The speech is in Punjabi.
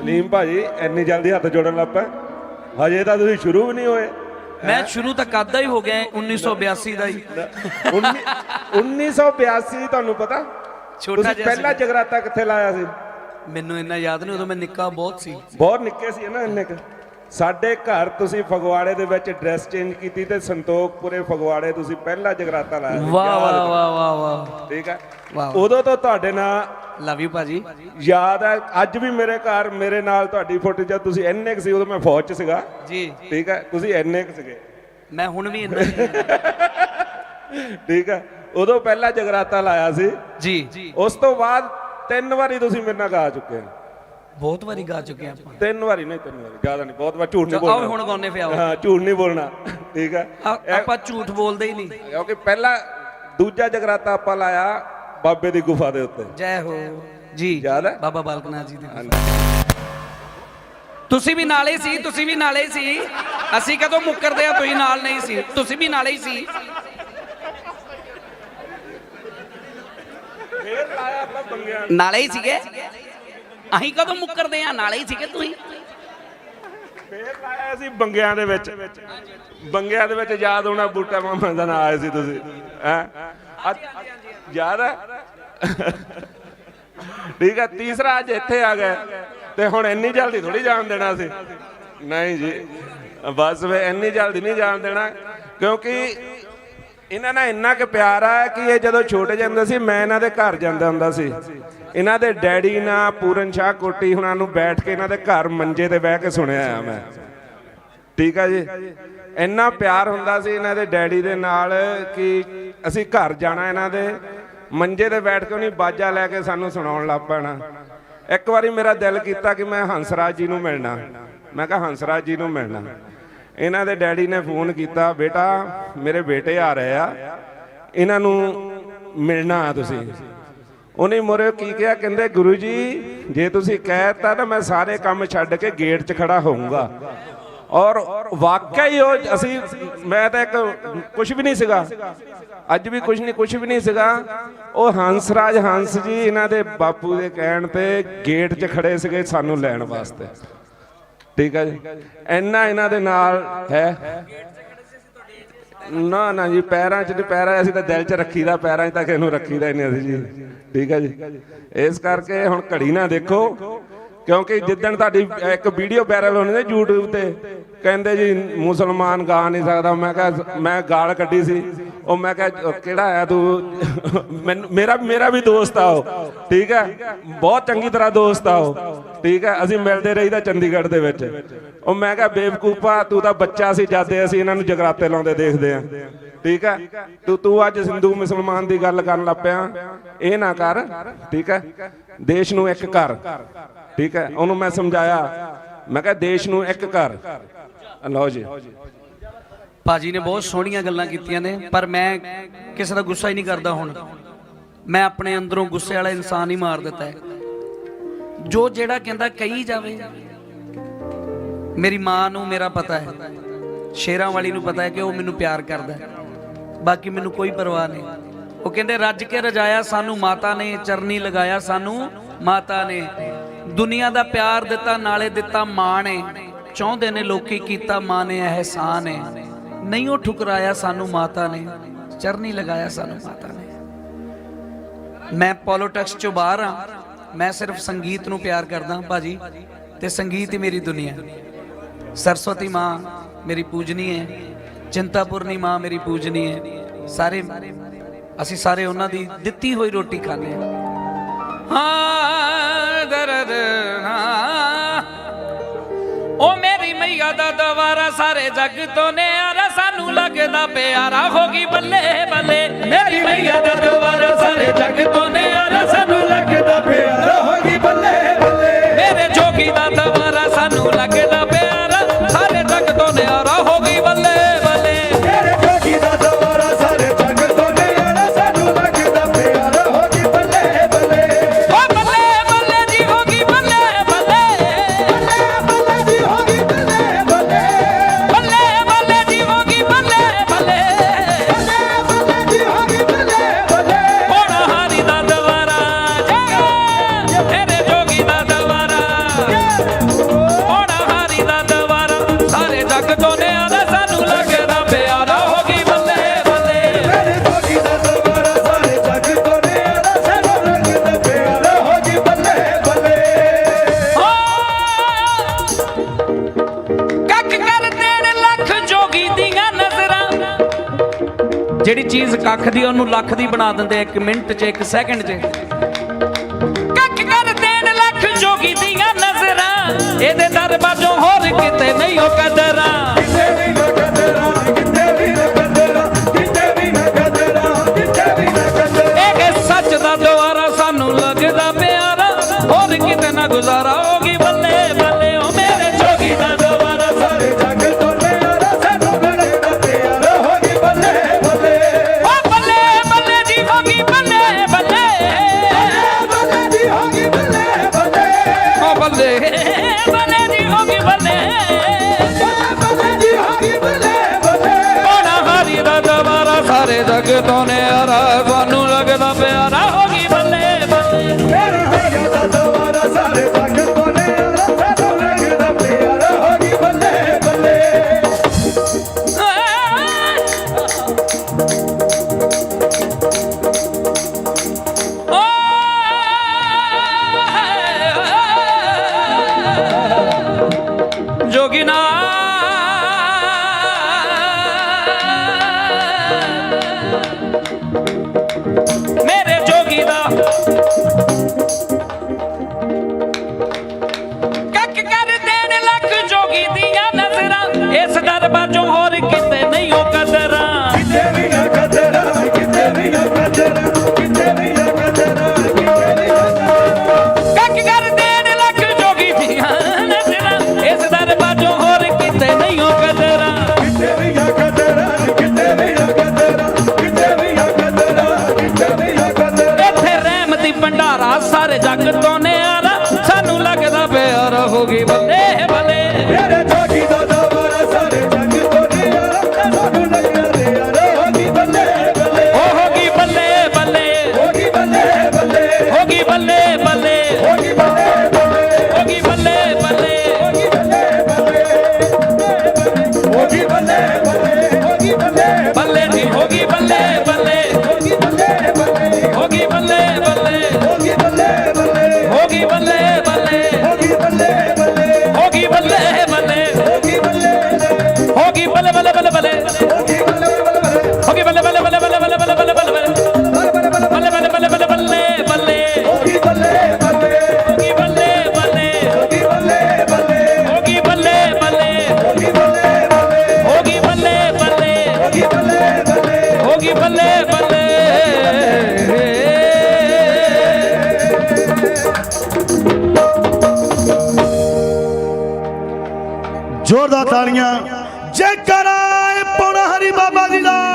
ਸਲੀਮ ਭਾਜੀ ਇੰਨੀ ਜਲਦੀ ਹੱਥ ਜੋੜਨ ਲੱਗ ਪਏ। ਹਜੇ ਤਾਂ ਤੁਸੀਂ ਸ਼ੁਰੂ ਵੀ ਨਹੀਂ ਹੋਏ। ਮੈਂ ਸ਼ੁਰੂ ਤਾਂ ਕਰਦਾ ਹੀ ਹੋ ਗਿਆ 1982 ਦਾ ਹੀ। ਉੱਨੀ- 1982 ਤੁਹਾਨੂੰ ਪਤਾ? ਛੋਟਾ ਜਿਹਾ ਪਹਿਲਾ ਜਗਰਾਤਾ ਕਿੱਥੇ ਲਾਇਆ ਸੀ? ਮੈਨੂੰ ਇੰਨਾ ਯਾਦ ਨਹੀਂ ਉਦੋਂ ਮੈਂ ਨਿੱਕਾ ਬਹੁਤ ਸੀ। ਬਹੁਤ ਨਿੱਕੇ ਸੀ ਨਾ ਇੰਨੇ ਕੁ। ਸਾਡੇ ਘਰ ਤੁਸੀਂ ਫਗਵਾੜੇ ਦੇ ਵਿੱਚ ਡਰੈਸ ਚੇਂਜ ਕੀਤੀ ਤੇ ਸੰਤੋਖਪੁਰੇ ਫਗਵਾੜੇ ਤੁਸੀਂ ਪਹਿਲਾ ਜਗਰਾਤਾ ਲਾਇਆ ਵਾਹ ਵਾਹ। ਵਾਹ ਵਾਹ ਵਾਹ। ਠੀਕ ਹੈ। ਉਦੋਂ ਤੋਂ ਤੁਹਾਡੇ ਨਾਲ ਲਵ ਯੂ ਭਾਜੀ। ਯਾਦ ਹੈ ਅੱਜ ਵੀ ਮੇਰੇ ਘਰ ਮੇਰੇ ਨਾਲ ਤੁਹਾਡੀ ਫੋਟੋ ਜਦ ਤੁਸੀਂ ਇੰਨੇ ਕੁ ਸੀ ਉਦੋਂ ਮੈਂ ਫੌਜ 'ਚ ਸੀਗਾ। ਜੀ। ਠੀਕ ਹੈ ਤੁਸੀਂ ਇੰਨੇ ਕੁ ਸੀਗੇ। ਮੈਂ ਹੁਣ ਵੀ ਇੰਨਾ ਹੀ ਹਾਂ। ਠੀਕ ਹੈ ਉਦੋਂ ਪਹਿਲਾ ਜਗਰਾਤਾ ਲਾਇਆ ਸੀ। ਜੀ। ਉਸ ਤੋਂ ਬਾਅਦ ਤਿੰਨ ਵਾਰੀ ਤੁਸੀਂ ਮੇਰੇ ਨਾਲ ਗਾ ਚੁੱਕੇ ਹੋ। ਬਹੁਤ ਵਾਰੀ ਗਾ ਚੁੱਕੇ ਆਪਾਂ। ਤਿੰਨ ਵਾਰੀ ਨਹੀਂ ਤਿੰਨ ਵਾਰੀ ਜ਼ਿਆਦਾ ਨਹੀਂ ਬਹੁਤ ਵਾਰ ਝੂਠ ਨਹੀਂ ਆਓ ਬੋਲਣਾ। ਹੁਣ ਗਾਉਨੇ ਆਓ। ਹਾਂ ਝੂਠ ਨਹੀਂ ਬੋਲਣਾ। ਠੀਕ ਹੈ। ਆ- ਆਪਾਂ ਝੂਠ ਬੋਲਦੇ ਹੀ ਨਹੀਂ। ਕਿਉਂਕਿ ਪਹਿਲਾ ਦੂਜਾ ਜਗਰਾਤਾ ਆਪਾਂ ਲਾਇਆ ਬਾਬੇ ਦੀ ਗੁਫਾ ਦੇ ਉੱਤੇ। ਜੈ ਹੋ। ਜੀ ਯਾਦ ਹੈ? ਬਾਬਾ ਬਾਲਕਨਾਥ ਜੀ ਦੀ ਤੁਸੀਂ ਵੀ ਨਾਲੇ ਸੀ ਤੁਸੀਂ ਵੀ ਨਾਲੇ ਸੀ। ਅਸੀਂ ਕਦੋਂ ਮੁੱਕਰਦੇ ਆ ਤੁਸੀਂ ਨਾਲ ਨਹੀਂ ਸੀ। ਤੁਸੀਂ ਵੀ ਨਾਲੇ ਹੀ ਸੀ। ਫੇਰ ਲਾਇਆ ਆਪਾਂ ਬੰਗਿਆ ਨਾਲੇ ਹੀ ਸੀਗੇ? ਅਸੀਂ ਕਦੋਂ ਮੁੱਕਰਦੇ ਆ ਨਾਲੇ ਹੀ ਸੀਗੇ ਤੁਸੀਂ? ਫੇਰ ਲਾਇਆ ਸੀ ਬੰਗਿਆਂ ਦੇ ਵਿੱਚ। ਬੰਗਿਆਂ ਦੇ ਵਿੱਚ ਯਾਦ ਹੋਣਾ ਬੂਟਾ ਮਾਮਾ ਦਾ ਨਾਂ ਆਇਆ ਸੀ ਤੁਸੀਂ। ਹੈ? ਯਾਦ ਹੈ ਠੀਕ ਹੈ ਤੀਸਰਾ ਅੱਜ ਇੱਥੇ ਆ ਗਏ। ਤੇ ਹੁਣ ਇੰਨੀ ਜਲਦੀ ਥੋੜੀ ਜਾਣ ਦੇਣਾ ਸੀ। ਨਹੀਂ ਜੀ, ਬਸ ਵੇ ਇੰਨੀ ਜਲਦੀ ਨਹੀਂ ਜਾਣ ਦੇਣਾ। ਕਿਉਂਕਿ ਇਹਨਾਂ ਨਾਲ ਇੰਨਾ ਕਿ ਪਿਆਰ ਆ ਕਿ ਇਹ ਜਦੋਂ ਛੋਟੇ ਜਿਹੇ ਹੁੰਦੇ ਸੀ, ਮੈਂ ਇਹਨਾਂ ਦੇ ਘਰ ਜਾਂਦਾ ਹੁੰਦਾ ਸੀ। ਇਹਨਾਂ ਦੇ ਡੈਡੀ ਨਾਲ ਪੂਰਨ ਸ਼ਾਹ ਕੋਟੀ ਹੁਣਾਂ ਨੂੰ ਬੈਠ ਕੇ ਇਹਨਾਂ ਦੇ ਘਰ ਮੰਜੇ ਤੇ ਬਹਿ ਕੇ ਸੁਣਿਆ ਆ ਮੈਂ। ਠੀਕ ਆ ਜੀ? ਇੰਨਾ ਪਿਆਰ ਹੁੰਦਾ ਸੀ ਇਹਨਾਂ ਦੇ ਡੈਡੀ ਦੇ ਨਾਲ ਕਿ ਅਸੀਂ ਘਰ ਜਾਣਾ ਇਹਨਾਂ ਦੇ। ਮੰਜੇ ਤੇ ਬੈਠ ਕੇ ਉਹਨੇ ਬਾਜਾ ਲੈ ਕੇ ਸਾਨੂੰ ਸੁਣਾਉਣ ਲੱਗ ਪੈਣਾ। ਇੱਕ ਵਾਰੀ ਮੇਰਾ ਦਿਲ ਕੀਤਾ ਕਿ ਮੈਂ ਹੰਸਰਾਜ ਜੀ ਨੂੰ ਮਿਲਣਾ। ਮੈਂ ਕਿਹਾ, ਹੰਸਰਾਜ ਜੀ ਨੂੰ ਮਿਲਣਾ। ਇਹਨਾਂ ਦੇ ਡੈਡੀ ਨੇ ਫੋਨ ਕੀਤਾ, ਬੇਟਾ, ਮੇਰੇ ਬੇਟੇ ਆ ਰਹੇ ਆ। ਇਹਨਾਂ ਨੂੰ ਮਿਲਣਾ ਆ ਤੁਸੀਂ। ਉਹਨੇ ਮੋਰੇ ਕੀ ਕਿਹਾ, ਕਹਿੰਦੇ, ਗੁਰੂ ਜੀ, ਜੇ ਤੁਸੀਂ ਕਹਿਤਾ ਤਾਂ ਮੈਂ ਸਾਰੇ ਕੰਮ ਛੱਡ ਕੇ ਗੇਟ 'ਚ ਖੜਾ ਹੋਊਂਗਾ। ਔਰ ਵਾਕਿਆ ਹੀ ਉਹ ਅਸੀਂ, ਮੈਂ ਤਾਂ ਇੱਕ ਕੁਝ ਵੀ ਨਹੀਂ ਸੀਗਾ। ਅੱਜ ਵੀ ਕੁਝ ਨਹੀਂ ਕੁਝ ਵੀ ਨਹੀਂ ਸੀਗਾ। ਉਹ ਹੰਸਰਾਜ ਹੰਸ ਜੀ ਇਹਨਾਂ ਦੇ ਬਾਪੂ ਦੇ ਕਹਿਣ ਤੇ ਗੇਟ 'ਚ ਖੜੇ ਸੀਗੇ ਸਾਨੂੰ ਲੈਣ ਵਾਸਤੇ। ਠੀਕ ਹੈ ਜੀ? ਇੰਨਾ ਇਹਨਾਂ ਦੇ ਨਾਲ ਹੈ। ਨਾ ਨਾ ਜੀ, ਪੈਰਾਂ 'ਚ ਨਹੀਂ, ਪੈਰਾਂ ਅਸੀਂ ਤਾਂ ਦਿਲ 'ਚ ਰੱਖੀਦਾ, ਪੈਰਾਂ 'ਚ ਤਾਂ ਕਿਸੇ ਨੂੰ ਰੱਖੀਦਾ ਹੀ ਨਹੀਂ ਅਸੀਂ ਜੀ। ਠੀਕ ਹੈ ਜੀ? ਇਸ ਕਰਕੇ ਹੁਣ ਘੜੀ ਨਾ ਦੇਖੋ। ਕਿਉਂਕਿ ਜਿੱਦਣ ਤੁਹਾਡੀ ਇੱਕ ਵੀਡੀਓ ਵਾਇਰਲ ਹੋਣੀ ਨਾ YouTube ਤੇ, ਕਹਿੰਦੇ ਜੀ ਮੁਸਲਮਾਨ ਗਾ ਨਹੀਂ ਸਕਦਾ। ਮੈਂ ਕਿਹਾ, ਮੈਂ ਗਾਲ ਕੱਢੀ ਸੀ। ਉਹ ਮੈਂ ਕਿਹਾ ਕਿਹੜਾ ਆ ਤੂੰ? ਮੈਨੂੰ, ਮੇਰਾ ਮੇਰਾ ਵੀ ਦੋਸਤ ਆ ਉਹ। ਠੀਕ ਹੈ? ਬਹੁਤ ਚੰਗੀ ਤਰ੍ਹਾਂ ਦੋਸਤ ਆ ਉਹ। ਠੀਕ ਹੈ? ਅਸੀਂ ਮਿਲਦੇ ਰਹੀਦਾ ਚੰਡੀਗੜ੍ਹ ਦੇ ਵਿੱਚ। ਉਹ ਮੈਂ ਕਿਹਾ, ਬੇਵਕੂਫਾ, ਤੂੰ ਤਾਂ ਬੱਚਾ ਸੀ, ਜਦ ਅਸੀਂ ਇਹਨਾਂ ਨੂੰ ਜਗਰਾਤੇ ਲਾਉਂਦੇ ਦੇਖਦੇ ਆ। ਠੀਕ ਹੈ? ਤੂੰ ਤੂੰ ਅੱਜ ਹਿੰਦੂ ਮੁਸਲਮਾਨ ਦੀ ਗੱਲ ਕਰਨ ਲੱਗ ਪਿਆ। ਇਹ ਨਾ ਕਰ। ਠੀਕ ਹੈ? ਦੇਸ਼ ਨੂੰ ਇੱਕ ਕਰ। ਠੀਕ ਹੈ? ਉਹਨੂੰ ਮੈਂ ਸਮਝਾਇਆ। ਮੈਂ ਕਿਹਾ, ਦੇਸ਼ ਨੂੰ ਇੱਕ ਕਰ। ਲਓ ਜੀ। ਭਾਜੀ ਨੇ ਬਹੁਤ ਸੋਹਣੀਆਂ ਗੱਲਾਂ ਕੀਤੀਆਂ ਨੇ, ਪਰ ਮੈਂ ਕਿਸੇ ਦਾ ਗੁੱਸਾ ਹੀ ਨਹੀਂ ਕਰਦਾ ਹੁਣ। ਮੈਂ ਆਪਣੇ ਅੰਦਰੋਂ ਗੁੱਸੇ ਵਾਲਾ ਇਨਸਾਨ ਹੀ ਮਾਰ ਦਿੱਤਾ ਹੈ। ਜੋ ਜਿਹੜਾ ਕਹਿੰਦਾ ਕਹੀ ਜਾਵੇ, ਮੇਰੀ ਮਾਂ ਨੂੰ ਮੇਰਾ ਪਤਾ ਹੈ। ਸ਼ੇਰਾਂ ਵਾਲੀ ਨੂੰ ਪਤਾ ਹੈ ਕਿ ਉਹ ਮੈਨੂੰ ਪਿਆਰ ਕਰਦਾ ਹੈ। ਬਾਕੀ ਮੈਨੂੰ ਕੋਈ ਪਰਵਾਹ ਨਹੀਂ। ਉਹ ਕਹਿੰਦੇ, ਰੱਜ ਕੇ ਰਜਾਇਆ ਸਾਨੂੰ ਮਾਤਾ ਨੇ, ਚਰਨੀ ਲਗਾਇਆ ਸਾਨੂੰ ਮਾਤਾ ਨੇ। ਦੁਨੀਆ ਦਾ ਪਿਆਰ ਦਿੱਤਾ, ਨਾਲੇ ਦਿੱਤਾ ਮਾਂ ਨੇ। ਚਾਹੁੰਦੇ ਨੇ, ਲੋਕੀ ਕੀਤਾ ਮਾਂ ਨੇ ਅਹਿਸਾਨ ਹੈ ਨਹੀਂ, ਉਹ ਠੁਕਰਾਇਆ ਸਾਨੂੰ ਮਾਤਾ ਨੇ, ਚਰਨੀ ਲਗਾਇਆ ਸਾਨੂੰ ਮਾਤਾ ਨੇ। ਮੈਂ ਪੋਲਿਟਿਕਸ ਚੋਂ ਬਾਹਰ ਆ ਮੈਂ ਸਿਰਫ ਸੰਗੀਤ ਨੂੰ ਪਿਆਰ ਕਰਦਾ ਭਾਜੀ, ਤੇ ਸੰਗੀਤ ਹੀ ਮੇਰੀ ਦੁਨੀਆ ਸਰਸਵਤੀ ਮਾਂ ਮੇਰੀ ਪੂਜਨੀ ਹੈ, ਚਿੰਤਾਪੁਰਨੀ ਮਾਂ ਮੇਰੀ ਪੂਜਨੀ ਹੈ। ਸਾਰੇ, ਅਸੀਂ ਸਾਰੇ ਉਹਨਾਂ ਦੀ ਦਿੱਤੀ ਹੋਈ ਰੋਟੀ ਖਾਂਦੇ ਹਾਂ। ਹਾਂ, ਦਰਦ ਹਾਂ ਉਹ ਮੇਰੀ ਮਈਆ ਦਾ ਦਵਾਰਾ ਸਾਰੇ ਜੱਗ ਤੋਂ ਨਿਆਰਾ ਸਾਨੂੰ ਲੱਗਦਾ ਪਿਆਰਾ ਹੋ ਗਈ ਬੱਲੇ ਬੱਲੇ। ਮੇਰੀ ਮਈਆ ਦਾ ਦਵਾਰਾ ਸਾਰੇ ਜੱਗ ਤੋਂ ਨਿਆਰਾ ਸਾਨੂੰ ਲੱਗਦਾ ਪਿਆਰਾ ਹੋ ਗਈ ਬੱਲੇ ਬੱਲੇ। ਮੇਰੇ ਜੋਗੀ ਦਾ ਦਵਾਰਾ ਸਾਨੂੰ ਲੱਗ ਜਿਹੜੀ ਚੀਜ਼ ਕੱਖ ਦੀ ਉਹਨੂੰ ਲੱਖ ਦੀ ਬਣਾ ਦਿੰਦੇ ਇੱਕ ਮਿੰਟ 'ਚ, ਇੱਕ ਸੈਕਿੰਡ 'ਚ। ਕੱਖ ਕਰ ਦੇਣ ਲੱਖ ਜੋਗੀ ਦੀਆਂ ਨਜ਼ਰਾਂ, ਇਹਦੇ ਦਰਬਾਜੋਂ ਹੋਰ ਕਿਤੇ ਨਹੀਂ ਹੋ ਕਦਰਾਂ। જગતોને હરાવવાનું सारे जागत ਜ਼ੋਰਦਾਰ ਤਾਲੀਆਂ ਜੈ ਕਰਾਏ ਪੌਣਾ ਹਰੀ ਬਾਬਾ ਜੀ ਦਾ।